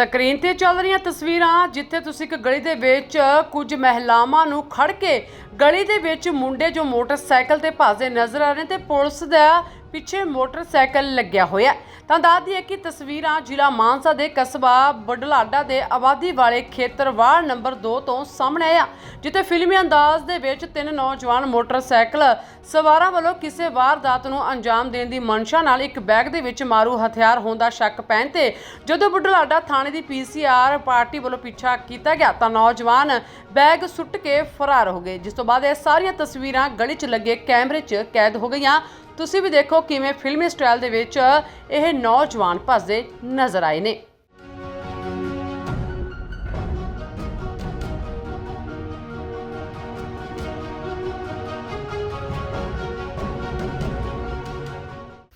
Screen ਤੇ ਚੱਲ ਰਹੀਆਂ ਤਸਵੀਰਾਂ, ਜਿੱਥੇ ਤੁਸੀਂ ਇੱਕ ਗਲੀ ਦੇ ਵਿੱਚ ਕੁਝ ਮਹਿਲਾਵਾਂ ਨੂੰ ਖੜ ਕੇ ਗਲੀ ਦੇ ਵਿੱਚ ਮੁੰਡੇ ਜੋ ਮੋਟਰਸਾਈਕਲ ਤੇ ਭੱਜਦੇ ਨਜ਼ਰ ਆ ਰਹੇ ਨੇ ਤੇ ਪੁਲਿਸ ਦਾ ਪਿੱਛੇ ਮੋਟਰਸਾਈਕਲ ਲੱਗਿਆ ਹੋਇਆ ਤਾਂ ਦੱਸਦੀ ਹੈ ਕਿ ਤਸਵੀਰਾਂ ਜ਼ਿਲ੍ਹਾ ਮਾਨਸਾ ਦੇ ਕਸਬਾ ਬਡਲਾਡਾ ਦੇ ਆਬਾਦੀ ਵਾਲੇ ਖੇਤਰ ਵਾਰਡ ਨੰਬਰ 2 ਤੋਂ ਸਾਹਮਣੇ ਆਇਆ, ਜਿੱਥੇ ਫਿਲਮੀ ਅੰਦਾਜ਼ ਦੇ ਵਿੱਚ ਤਿੰਨ ਨੌਜਵਾਨ ਮੋਟਰਸਾਈਕਲ ਸਵਾਰਾਂ ਵੱਲੋਂ ਕਿਸੇ ਵਾਰਦਾਤ ਨੂੰ ਅੰਜਾਮ ਦੇਣ ਦੀ ਮਨਸ਼ਾ ਨਾਲ ਇੱਕ ਬੈਗ ਦੇ ਵਿੱਚ ਮਾਰੂ ਹਥਿਆਰ ਹੋਣ ਦਾ ਸ਼ੱਕ ਪੈਣ ਤੇ ਜਦੋਂ ਬੁਢਲਾਡਾ ਥਾਣੇ ਦੀ ਪੀਸੀਆਰ ਪਾਰਟੀ ਵੱਲੋਂ ਪਿੱਛਾ ਕੀਤਾ ਗਿਆ ਤਾਂ ਨੌਜਵਾਨ ਬੈਗ ਸੁੱਟ ਕੇ ਫਰਾਰ ਹੋ ਗਏ, ਜਿਸ ਤੋਂ ਬਾਅਦ ਇਹ ਸਾਰੀਆਂ ਤਸਵੀਰਾਂ ਗਲੀ 'ਚ ਲੱਗੇ ਕੈਮਰੇ 'ਚ ਕੈਦ ਹੋ ਗਈਆਂ। ਤੁਸੀਂ ਵੀ ਦੇਖੋ ਕਿਵੇਂ ਫਿਲਮੀ ਸਟਾਈਲ ਦੇ ਵਿੱਚ ਇਹ ਨੌਜਵਾਨ ਭੱਜਦੇ ਨਜ਼ਰ ਆਏ ਨੇ।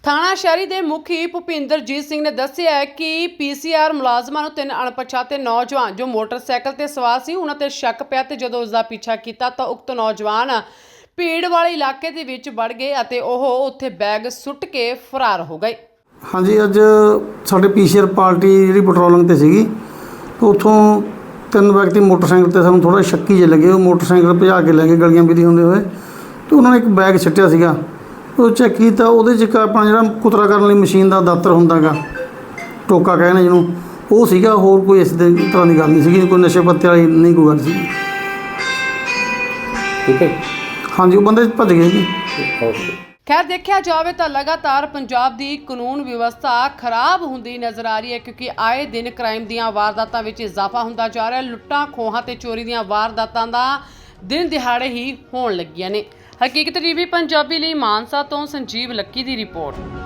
ਥਾਣਾ ਸ਼ਹਿਰੀ ਦੇ ਮੁਖੀ ਭੁਪਿੰਦਰਜੀਤ ਸਿੰਘ ਨੇ ਦੱਸਿਆ ਹੈ ਕਿ ਪੀਸੀਆਰ ਮੁਲਾਜ਼ਮਾਂ ਨੂੰ ਤਿੰਨ ਅਣਪਛਾਤੇ ਨੌਜਵਾਨ ਜੋ ਮੋਟਰਸਾਈਕਲ ਤੇ ਸਵਾਰ ਸੀ, ਉਹਨਾਂ ਤੇ ਸ਼ੱਕ ਪਿਆ ਤੇ ਜਦੋਂ ਉਸ ਦਾ ਪਿੱਛਾ ਕੀਤਾ ਤਾਂ ਉਕਤ ਨੌਜਵਾਨ ਭੀੜ ਵਾਲੇ ਇਲਾਕੇ ਦੇ ਵਿੱਚ ਵੜ ਗਏ ਅਤੇ ਉਹ ਉੱਥੇ ਬੈਗ ਸੁੱਟ ਕੇ ਫਰਾਰ ਹੋ ਗਏ। ਹਾਂਜੀ, ਅੱਜ ਸਾਡੇ ਪੀਸੀਆਰ ਪਾਰਟੀ ਜਿਹੜੀ ਪੈਟਰੋਲਿੰਗ ਤੇ ਸੀਗੀ ਉਥੋਂ ਤਿੰਨ ਵਿਅਕਤੀ ਮੋਟਰਸਾਈਕਲ ਤੇ ਸਾਨੂੰ ਥੋੜਾ ਸ਼ੱਕੀ ਜਿਹੇ ਲੱਗੇ। ਉਹ ਮੋਟਰਸਾਈਕਲ ਭਜਾ ਕੇ ਲੈ ਗਏ ਗਲੀਆਂ ਵਿਧੀ ਹੁੰਦੇ ਹੋਏ, ਤੇ ਉਹਨਾਂ ਨੇ ਇੱਕ ਬੈਗ ਸਿੱਟਿਆ ਸੀਗਾ। ਉਹ ਚੈੱਕ ਕੀਤਾ ਉਹਦੇ 'ਚ ਇੱਕ ਆਪਣਾ ਜਿਹੜਾ ਕੁਤਰਾ ਕਰਨ ਲਈ ਮਸ਼ੀਨ ਦਾ ਦਾਤਰ ਹੁੰਦਾਗਾ ਟੋਕਾ ਕਹਿੰਦੇ ਜਿਹਨੂੰ ਉਹ ਸੀਗਾ ਹੋਰ ਕੋਈ ਇਸ ਦੇ ਤਰ੍ਹਾਂ ਦੀ ਗੱਲ ਨਹੀਂ ਸੀਗੀ ਕੋਈ ਨਸ਼ੇ ਪੱਤੇ ਵਾਲੀ ਨਹੀਂ ਕੋਈ ਗੱਲ ਸੀ ਠੀਕ ਹੈ। ਹਾਂਜੀ ਉਹ ਬੰਦੇ ਭੱਜ ਗਏ ਜੀ। ਖੈਰ ਦੇਖਿਆ ਜਾਵੇ ਤਾਂ ਲਗਾਤਾਰ ਪੰਜਾਬ ਦੀ ਕਾਨੂੰਨ ਵਿਵਸਥਾ ਖਰਾਬ ਹੁੰਦੀ ਨਜ਼ਰ ਆ ਰਹੀ ਹੈ ਕਿਉਂਕਿ ਆਏ ਦਿਨ ਕ੍ਰਾਈਮ ਦੀਆਂ ਵਾਰਦਾਤਾਂ ਵਿੱਚ ਇਜ਼ਾਫਾ ਹੁੰਦਾ ਜਾ ਰਿਹਾ ਹੈ। ਲੁੱਟਾਂ ਖੋਹਾਂ ਤੇ ਚੋਰੀ ਦੀਆਂ ਵਾਰਦਾਤਾਂ ਦਾ ਦਿਨ ਦਿਹਾੜੇ ਹੀ ਹੋਣ ਲੱਗੀਆਂ ਨੇ। ਹਕੀਕਤ ਟੀਵੀ ਪੰਜਾਬੀ ਲਈ ਮਾਨਸਾ ਤੋਂ ਸੰਜੀਵ ਲੱਕੀ ਦੀ ਰਿਪੋਰਟ।